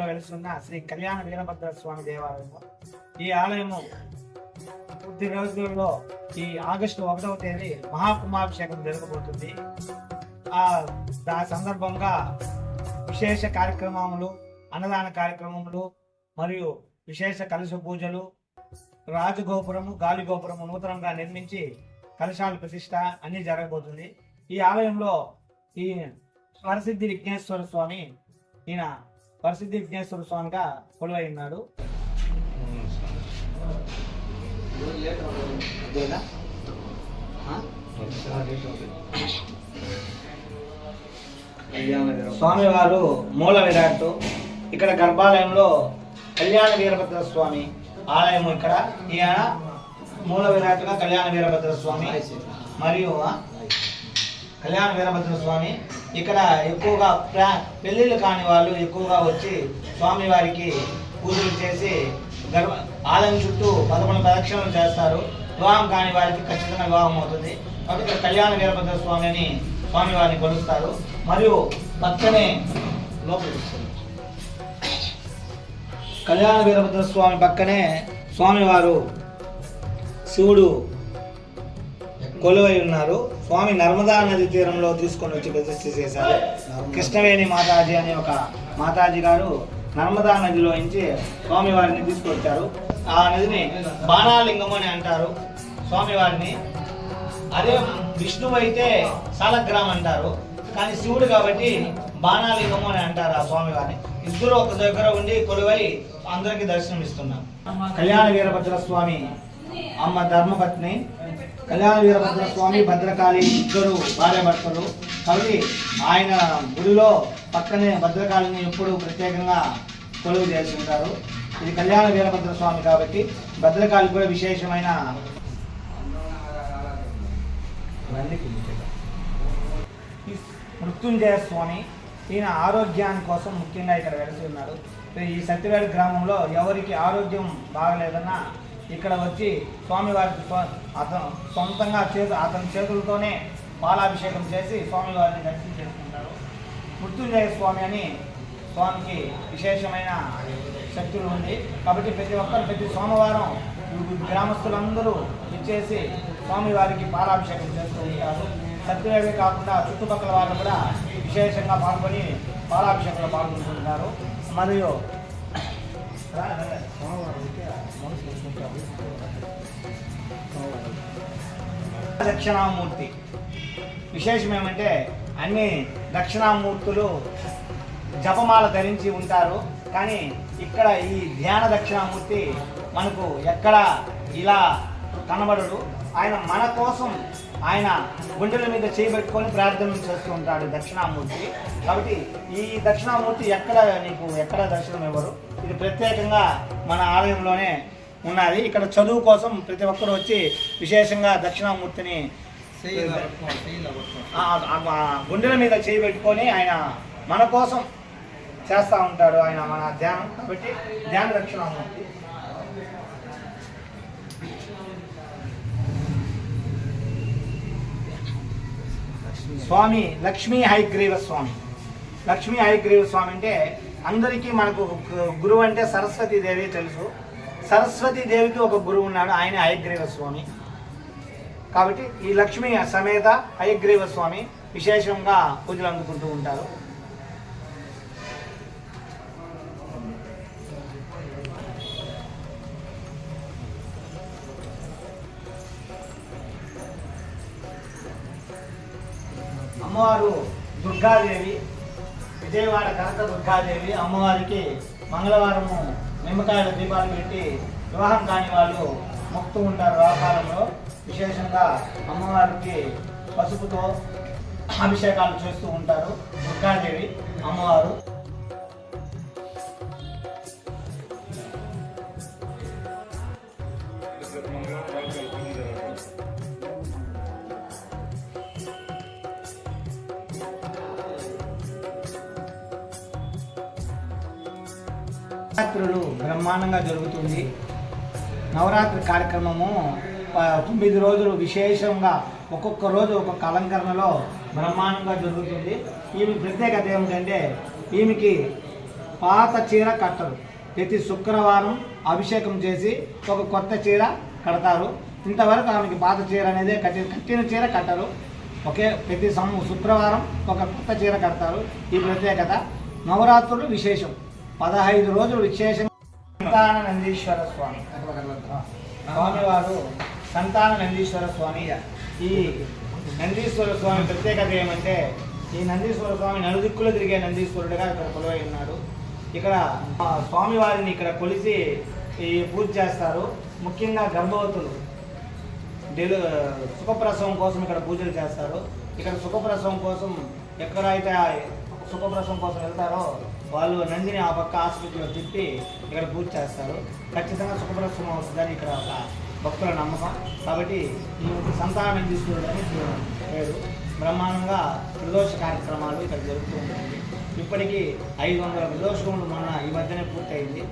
సత్యవేడి వెలుసున్న శ్రీ కళ్యాణ వీరభద్ర స్వామి దేవాలయము. ఈ ఆలయము కొద్ది రోజుల్లో ఈ ఆగస్టు ఒకటవ తేదీ మహాకుంభాభిషేకం జరగబోతుంది. ఆ దా సందర్భంగా విశేష కార్యక్రమములు అన్నదాన కార్యక్రమములు మరియు విశేష కలశ పూజలు రాజగోపురము గాలిగోపురము నూతనంగా నిర్మించి కలశాల ప్రతిష్ట అన్ని జరగబోతుంది. ఈ ఆలయంలో ఈ స్వరసిద్ధి విఘ్నేశ్వర స్వామి ఈయన వరసిద్ధి విఘ్నేశ్వర స్వామిగా కొలువై ఉన్నాడు. స్వామివారు మూల విరాట్ ఇక్కడ గర్భాలయంలో కళ్యాణ వీరభద్ర స్వామి ఆలయం ఇక్కడ. ఈయన మూల విరాట్గా కళ్యాణ వీరభద్ర స్వామి. మరియు కళ్యాణ వీరభద్ర స్వామి. ఇక్కడ ఎక్కువగా ప్రా- పెళ్ళిళ్ళు కాని వాళ్ళు ఎక్కువగా వచ్చి స్వామివారికి పూజలు చేసి గర్భ ఆలయం చుట్టూ పదకొండు ప్రదక్షిణలు చేస్తారు. వివాహం కాని వారికి ఖచ్చితంగా వివాహం అవుతుంది. కాబట్టి ఇక్కడ కళ్యాణ వీరభద్ర స్వామి అని స్వామి వారిని కొలుస్తారు. మరియు పక్కనే లోపల కళ్యాణ వీరభద్ర స్వామి పక్కనే స్వామివారు శివుడు కొలువై ఉన్నారు. స్వామి నర్మదా నది తీరంలో తీసుకొని వచ్చి ప్రతిష్ఠ చేశారు. కృష్ణవేణి మాతాజీ అనే ఒక మాతాజీ గారు నర్మదా నదిలో నుంచి స్వామివారిని తీసుకొచ్చారు. ఆ నదిని బాణాలింగం అని అంటారు. స్వామివారిని అదే విష్ణువు అయితే సాలగ్రామ్ అంటారు. కానీ శివుడు కాబట్టి బాణాలింగము అని అంటారు ఆ స్వామివారిని ఇద్దరు ఒక దగ్గర ఉండి కొలువై అందరికి దర్శనం ఇస్తున్నాం కళ్యాణ వీరభద్ర స్వామి అమ్మ ధర్మపత్ని కళ్యాణ వీరభద్ర స్వామి భద్రకాళి ఇద్దరు భార్యభర్తలు. కాబట్టి ఆయన గుడిలో పక్కనే భద్రకాళిని ఎప్పుడు ప్రత్యేకంగా కొలువు చేసి ఉంటారు. ఇది కళ్యాణ వీరభద్ర స్వామి కాబట్టి భద్రకాళి కూడా విశేషమైన మృత్యుంజయ స్వామి ఈయన ఆరోగ్యాన్ని కోసం ముఖ్యంగా ఇక్కడ వెలిసి ఉన్నారు. ఈ సత్యవేడ గ్రామంలో ఎవరికి ఆరోగ్యం బాగలేదన్నా ఇక్కడ వచ్చి స్వామివారికి అతను సొంతంగా చేతు అతని చేతులతోనే పాలాభిషేకం చేసి స్వామివారిని దర్శనం చేసుకుంటారు. మృత్యుంజయ స్వామి అని స్వామికి విశేషమైన శక్తులు ఉంది. కాబట్టి ప్రతి ఒక్కరు ప్రతి సోమవారం గ్రామస్తులందరూ ఇచ్చేసి స్వామివారికి పాలాభిషేకం చేస్తూ ఉంటారు. సత్యవేవే కాకుండా చుట్టుపక్కల వాళ్ళు కూడా విశేషంగా పాల్గొని పాలాభిషేకంలో పాల్గొంటుంటారు. మరియు దక్షిణామూర్తి. విశేషం ఏమంటే అన్ని దక్షిణామూర్తులు జపమాల ధరించి ఉంటారు. కానీ ఇక్కడ ఈ ధ్యాన దక్షిణామూర్తి మనకు ఎక్కడ ఇలా కనబడడు. ఆయన మన కోసం ఆయన గుండెల మీద చేయబెట్టుకొని ప్రార్థన చేస్తూ ఉంటాడు దక్షిణామూర్తి. కాబట్టి ఈ దక్షిణామూర్తి ఎక్కడ నీకు ఎక్కడ దర్శనం ఇవ్వరు ఇది ప్రత్యేకంగా మన ఆలయంలోనే ఉన్నది. ఇక్కడ చదువు కోసం ప్రతి ఒక్కరు వచ్చి విశేషంగా దక్షిణామూర్తిని గుండెల మీద చేయి పెట్టుకొని ఆయన మన కోసం చేస్తూ ఉంటాడు ఆయన మన ధ్యానం. కాబట్టి ధ్యాన దక్షిణామూర్తి. స్వామి లక్ష్మీ హైగ్రీవ స్వామి. లక్ష్మీ హైగ్రీవ స్వామి అంటే అందరికీ మనకు గురువు అంటే సరస్వతీదేవి తెలుసు. సరస్వతీ దేవికి ఒక గురువు ఉన్నాడు ఆయన హయగ్రీవ స్వామి. కాబట్టి ఈ లక్ష్మి సమేత హయగ్రీవ స్వామి విశేషంగా పూజలు అందుకుంటూ ఉంటారు. అమ్మవారు దుర్గాదేవి విజయవాడ కనక దుర్గాదేవి అమ్మవారికి మంగళవారము నిమ్మకాయల దీపాలు పెట్టి వివాహం కాని వాళ్ళు మొక్తూ ఉంటారు వ్యవహారంలో విశేషంగా అమ్మవారికి పసుపుతో అభిషేకాలు చేస్తూ ఉంటారు. దుర్గాదేవి అమ్మవారు. నవరాత్రులు బ్రహ్మాండంగా జరుగుతుంది. నవరాత్రి కార్యక్రమము తొమ్మిది రోజులు విశేషంగా ఒక్కొక్క రోజు ఒక్కొక్క అలంకరణలో బ్రహ్మాండంగా జరుగుతుంది. ఈమె ప్రత్యేకత ఏమిటంటే ఈమెకి పాత చీర కట్టరు. ప్రతి శుక్రవారం అభిషేకం చేసి ఒక కొత్త చీర కడతారు. ఇంతవరకు ఆమెకి పాత చీర అనేది కట్టి కట్టిన చీర కట్టరు. ఒకే ప్రతి సం శుక్రవారం ఒక కొత్త చీర కడతారు. ఈ ప్రత్యేకత నవరాత్రులు విశేషం. పదహైదు రోజులు విశేషం సంతాన నందీశ్వర స్వామి. స్వామివారు సంతాన నందీశ్వర స్వామి ఈ నందీశ్వర స్వామి ప్రత్యేకత ఏమంటే ఈ నందీశ్వర స్వామి నలుదిక్కులు తిరిగే నందీశ్వరుడుగా ఇక్కడ కొలువై ఉన్నాడు. ఇక్కడ స్వామివారిని ఇక్కడ కొలిసి ఈ పూజ చేస్తారు. ముఖ్యంగా గర్భవతులు. డెలు సుఖప్రసవం కోసం ఇక్కడ పూజలు చేస్తారు. ఇక్కడ సుఖప్రసవం కోసం ఎక్కడైతే సుఖప్రసవం కోసం వెళ్తారో వాళ్ళు నందిని ఆ పక్క ఆసుపత్రిలో తిప్పి ఇక్కడ పూజ చేస్తారు. ఖచ్చితంగా సుఖప్రసవం అవుతుందని ఇక్కడ ఒక భక్తుల నమ్మకం. కాబట్టి ఈ సంతాన అని పేరు బ్రహ్మాండంగా ప్రదోష కార్యక్రమాలు ఇక్కడ జరుగుతూ ఉంటుంది ఇప్పటికీ ఐదు వందల ప్రదోషములు మొన్న ఈ మధ్యనే పూర్తయింది.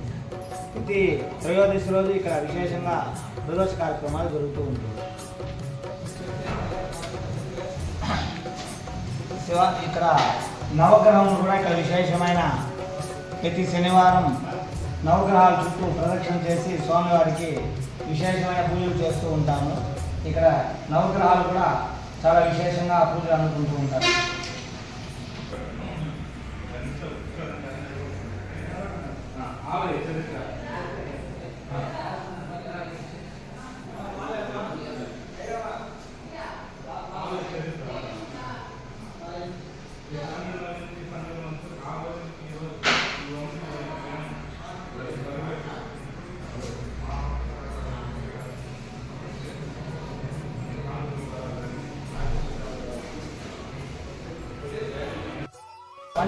ప్రతి త్రయోదశి రోజు ఇక్కడ విశేషంగా ప్రదోష కార్యక్రమాలు జరుగుతూ ఉంటుంది శివ ఇక్కడ నవగ్రహం కూడా ఇక్కడ విశేషమైన ప్రతి శనివారం నవగ్రహాల చుట్టూ ప్రదక్షిణ చేసి స్వామివారికి విశేషమైన పూజలు చేస్తూ ఉంటాము. ఇక్కడ నవగ్రహాలు కూడా చాలా విశేషంగా పూజలు అందుకుంటూ ఉంటారు.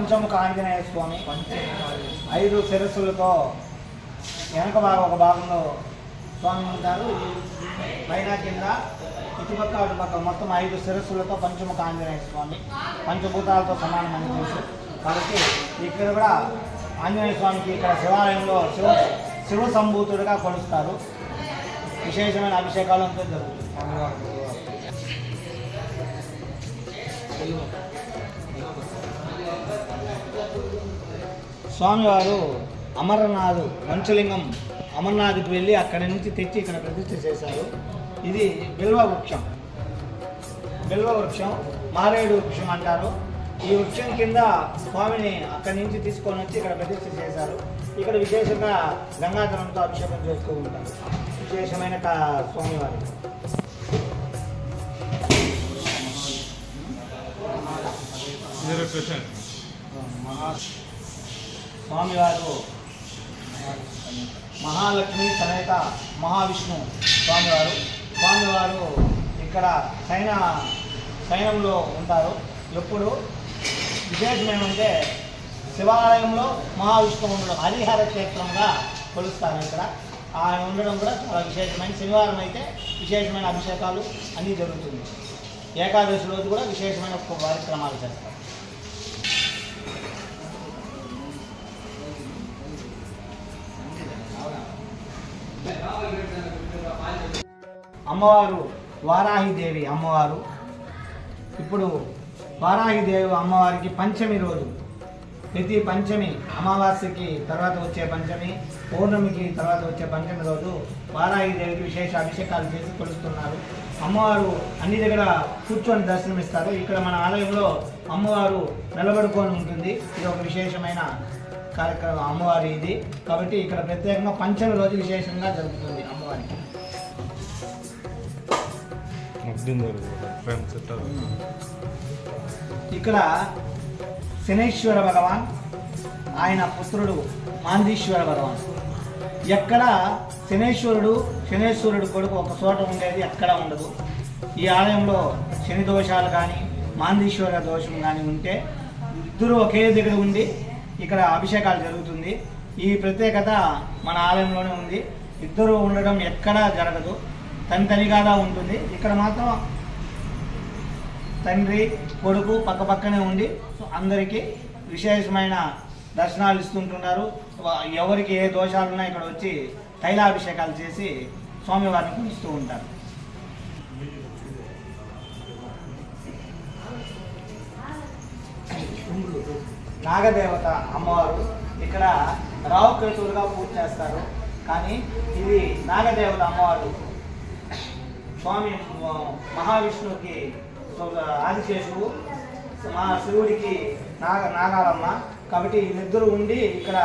పంచముఖ ఆంజనేయ స్వామి ఐదు శిరస్సులతో వెనక భాగం ఒక భాగంలో స్వామి ఉంటారు. పైన కింద ఇటుపక్క అటుపక్క మొత్తం ఐదు శిరస్సులతో పంచముఖ ఆంజనేయ స్వామి పంచభూతాలతో సమానమని తెలుసు. కాబట్టి ఇక్కడ కూడా ఆంజనేయ స్వామికి ఇక్కడ శివాలయంలో శివ శివ సంభూతుడిగా కొలుస్తారు. విశేషమైన అభిషేకాలు అంతా జరుగుతుంది. స్వామివారు అమరనాథ్ పంచలింగం అమర్నాథ్కి వెళ్ళి అక్కడి నుంచి తెచ్చి ఇక్కడ ప్రతిష్ఠ చేశారు. ఇది బిల్వ వృక్షం. బిల్వ వృక్షం మారేడు వృక్షం అంటారు. ఈ వృక్షం కింద స్వామిని అక్కడి నుంచి తీసుకొని వచ్చి ఇక్కడ ప్రతిష్ఠ చేశారు. ఇక్కడ విశేషంగా గంగాధరంతో అభిషేకం చేస్తూ ఉంటారు. విశేషమైన స్వామివారి. Percent. స్వామివారు మహాలక్ష్మి సమేత మహావిష్ణు స్వామివారు. స్వామివారు ఇక్కడ సైన సైనంలో ఉంటారు. ఎప్పుడు? విశేషం ఏమంటే శివాలయంలో మహావిష్ణువు ఉండడం హరిహర క్షేత్రంగా కొలుస్తారు ఇక్కడ. ఆయన ఉండడం కూడా చాలా విశేషమైన శనివారం అయితే విశేషమైన అభిషేకాలు అన్నీ జరుగుతుంది. ఏకాదశి రోజు కూడా విశేషమైన కార్యక్రమాలు చేస్తారు. అమ్మవారు వారాహిదేవి అమ్మవారు. ఇప్పుడు వారాహిదేవి అమ్మవారికి పంచమి రోజు. ప్రతి పంచమి అమావాస్యకి తర్వాత వచ్చే పంచమి పౌర్ణమికి తర్వాత వచ్చే పంచమి రోజు వారాహిదేవికి విశేష అభిషేకాలు చేసి కొలుస్తున్నారు. అమ్మవారు అన్ని దగ్గర కూర్చొని దర్శనమిస్తారు. ఇక్కడ మన ఆలయంలో అమ్మవారు నిలబడుకొని ఉంటుంది. ఇది ఒక విశేషమైన కార్యక్రమం. అమ్మవారి ఇది కాబట్టి ఇక్కడ ప్రత్యేకంగా పంచమి రోజు విశేషంగా జరుగుతుంది అమ్మవారికి. ఇక్కడ శనేశ్వర భగవాన్ ఆయన పుత్రుడు మాందీశ్వర భగవాన్. ఎక్కడ శనేశ్వరుడు శనేశ్వరుడు కొడుకు ఒక చోట ఉండేది ఎక్కడ ఉండదు. ఈ ఆలయంలో శని దోషాలు కానీ మాందీశ్వర దోషం కానీ ఉంటే ఇద్దరు ఒకే దగ్గర ఉండి ఇక్కడ అభిషేకాలు జరుగుతుంది. ఈ ప్రత్యేకత మన ఆలయంలోనే ఉంది. ఇద్దరు ఉండడం ఎక్కడా జరగదు. తని తనిగాదా ఉంటుంది. ఇక్కడ మాత్రం తండ్రి కొడుకు పక్క పక్కనే ఉండి అందరికీ విశేషమైన దర్శనాలు ఇస్తుంటున్నారు. ఎవరికి ఏ దోషాలున్నా ఇక్కడ వచ్చి తైలాభిషేకాలు చేసి స్వామివారిని పూజిస్తూ ఉంటారు. నాగదేవత అమ్మవారు ఇక్కడ రావు రావుకేతువులుగా పూజ చేస్తారు. కానీ ఇది నాగదేవత అమ్మవారు స్వామి మహావిష్ణువుకి ఆదిశేషువు మా శివుడికి నాగ నాగాలమ్మ. కాబట్టి వీళ్ళిద్దరూ ఉండి ఇక్కడ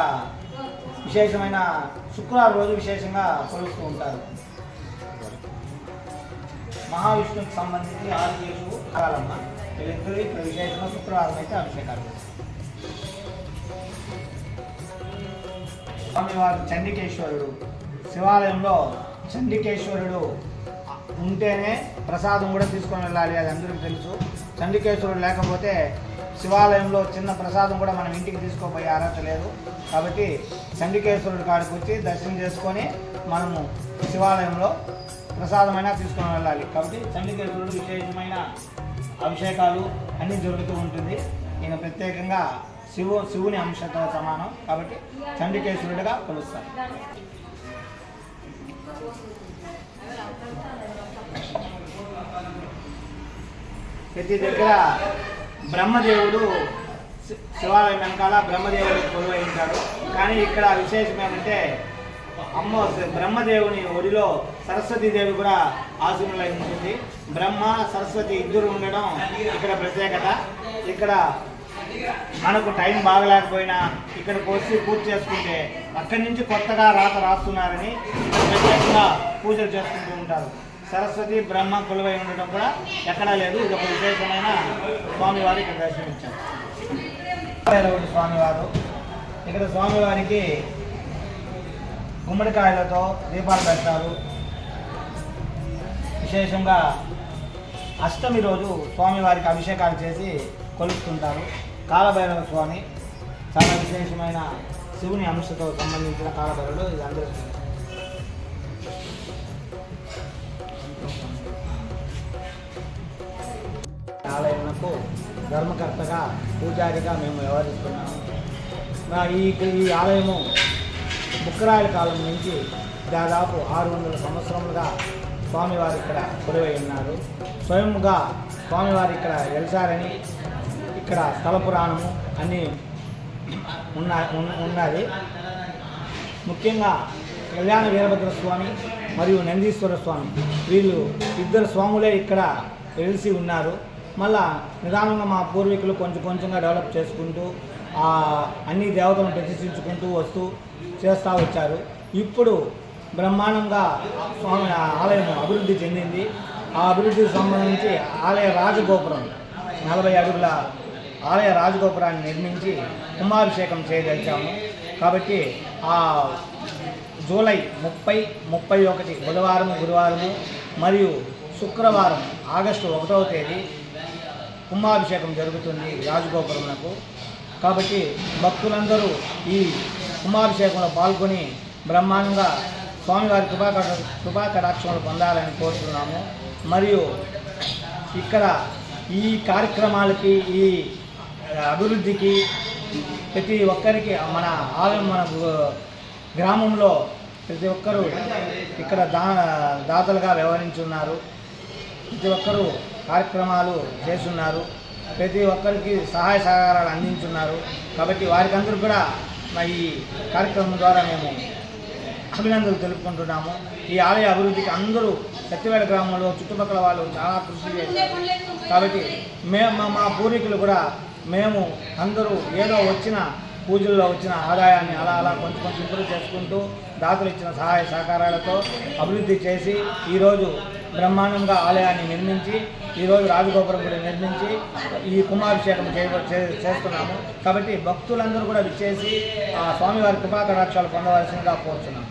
విశేషమైన శుక్రవారం రోజు విశేషంగా కొలుస్తూ ఉంటారు. మహావిష్ణువుకి సంబంధించి ఆదిశేషువు నాగాలమ్మ. వీళ్ళిద్దరూ ఇక్కడ విశేషంగా శుక్రవారం అయితే అభిషేకాలు. స్వామివారు చండికేశ్వరుడు. శివాలయంలో చండికేశ్వరుడు ఉంటేనే ప్రసాదం కూడా తీసుకొని వెళ్ళాలి అది అందరికీ తెలుసు. చండికేశ్వరుడు లేకపోతే శివాలయంలో చిన్న ప్రసాదం కూడా మనం ఇంటికి తీసుకోపోయే అర్హత లేదు. కాబట్టి చండికేశ్వరుడు కాడికి వచ్చి దర్శనం చేసుకొని మనము శివాలయంలో ప్రసాదమైనా తీసుకొని వెళ్ళాలి. కాబట్టి చండికేశ్వరుడు విశేషమైన అభిషేకాలు అన్నీ జరుగుతూ ఉంటుంది. ఈయన ప్రత్యేకంగా శివు శివుని అంశతో సమానం. కాబట్టి చండికేశ్వరుడిగా కొలుస్తారు. ప్రతి దగ్గర బ్రహ్మదేవుడు శి- శివాలయం వెనకాల బ్రహ్మదేవుడు కొలువై ఉంటాడు. కానీ ఇక్కడ విశేషం ఏమంటే అమ్మ బ్రహ్మదేవుని ఒడిలో సరస్వతీదేవి కూడా ఆసీనులై ఉంటుంది. బ్రహ్మ సరస్వతి ఇద్దరు ఉండడం ఇక్కడ ప్రత్యేకత. ఇక్కడ మనకు టైం బాగలేకపోయినా ఇక్కడికి వచ్చి పూజ చేసుకుంటే అక్కడి నుంచి కొత్తగా రాత రాస్తున్నారని ప్రత్యేకంగా పూజలు చేసుకుంటూ ఉంటారు. సరస్వతి బ్రహ్మ కొలువై ఉండటం కూడా ఎక్కడా లేదు. ఇది ఒక విశేషమైన స్వామివారు ఇక్కడ దర్శనమిచ్చారు స్వామివారు. ఇక్కడ స్వామివారికి గుమ్మడికాయలతో దీపాలు పెడతారు. విశేషంగా అష్టమి రోజు స్వామివారికి అభిషేకాలు చేసి కొలుస్తుంటారు. కాలభైరవ స్వామి చాలా విశేషమైన శివుని అంశతో సంబంధించిన కాలభైరవుడు ఇది అందరూ ఆలయంకు ధర్మకర్తగా పూజారిగా మేము వ్యవహరిస్తున్నాము. ఈ ఈ ఆలయము బుక్కరాయల కాలం నుంచి దాదాపు ఆరు వందల సంవత్సరములుగా స్వామివారు ఇక్కడ కొలువై ఉన్నారు. స్వయంగా స్వామివారు ఇక్కడ వెలిసారని ఇక్కడ స్థల పురాణము అన్నీ ఉన్న- ఉన్నది. ముఖ్యంగా కళ్యాణ వీరభద్ర స్వామి మరియు నందీశ్వర స్వామి వీళ్ళు ఇద్దరు స్వాములే ఇక్కడ వెలిసి ఉన్నారు. మళ్ళా నిదానంగా మా పూర్వీకులు కొంచెం కొంచెంగా డెవలప్ చేసుకుంటూ అన్ని దేవతలను ప్రతిష్ఠించుకుంటూ వస్తూ చేస్తూ వచ్చారు. ఇప్పుడు బ్రహ్మాండంగా స్వామి ఆలయం అభివృద్ధి చెందింది. ఆ అభివృద్ధికి సంబంధించి ఆలయ రాజగోపురం నలభై అడుగుల ఆలయ రాజగోపురాన్ని నిర్మించి కుంభాభిషేకం చేయదలిచాము. కాబట్టి ఆ జూలై ముప్పై ముప్పై ఒకటి బుధవారం గురువారము మరియు శుక్రవారం ఆగస్టు ఒకటవ తేదీ కుంభాభిషేకం జరుగుతుంది రాజగోపురమునకు. కాబట్టి భక్తులందరూ ఈ కుంభాభిషేకంలో పాల్గొని బ్రహ్మాండంగా స్వామివారి కృపాక కృపాకటాక్షములు పొందాలని కోరుతున్నాము మరియు ఇక్కడ ఈ కార్యక్రమాలకి ఈ అభివృద్ధికి ప్రతి ఒక్కరికి మన ఆలయం మన గ్రామంలో ప్రతి ఒక్కరూ ఇక్కడ దా దాతలుగా వ్యవహరించున్నారు. ప్రతి ఒక్కరూ కార్యక్రమాలు చేస్తున్నారు. ప్రతి ఒక్కరికి సహాయ సహకారాలు అందించున్నారు. కాబట్టి వారికి అందరూ కూడా మా ఈ కార్యక్రమం ద్వారా మేము అభినందనలు తెలుపుకుంటున్నాము. ఈ ఆలయ అభివృద్ధికి అందరూ సత్యవేడ గ్రామంలో చుట్టుపక్కల వాళ్ళు చాలా కృషి చేశారు. కాబట్టి మేము మా- మా పూర్వీకులు కూడా మేము అందరూ ఏదో వచ్చిన పూజల్లో వచ్చిన ఆదాయాన్ని అలా అలా కొంచెం కొంచెం ఇంప్రూవ్ చేసుకుంటూ దాతలు ఇచ్చిన సహాయ సహకారాలతో అభివృద్ధి చేసి ఈరోజు బ్రహ్మాండంగా ఆలయాన్ని నిర్మించి ఈరోజు రాజగోపురం కూడా నిర్మించి ఈ కుంభాభిషేకం చేయ చే- చేస్తున్నాము. కాబట్టి భక్తులందరూ కూడా విచ్చేసి ఆ స్వామివారి కృపాకటాక్షాలు పొందవలసిందిగా కోరుతున్నాము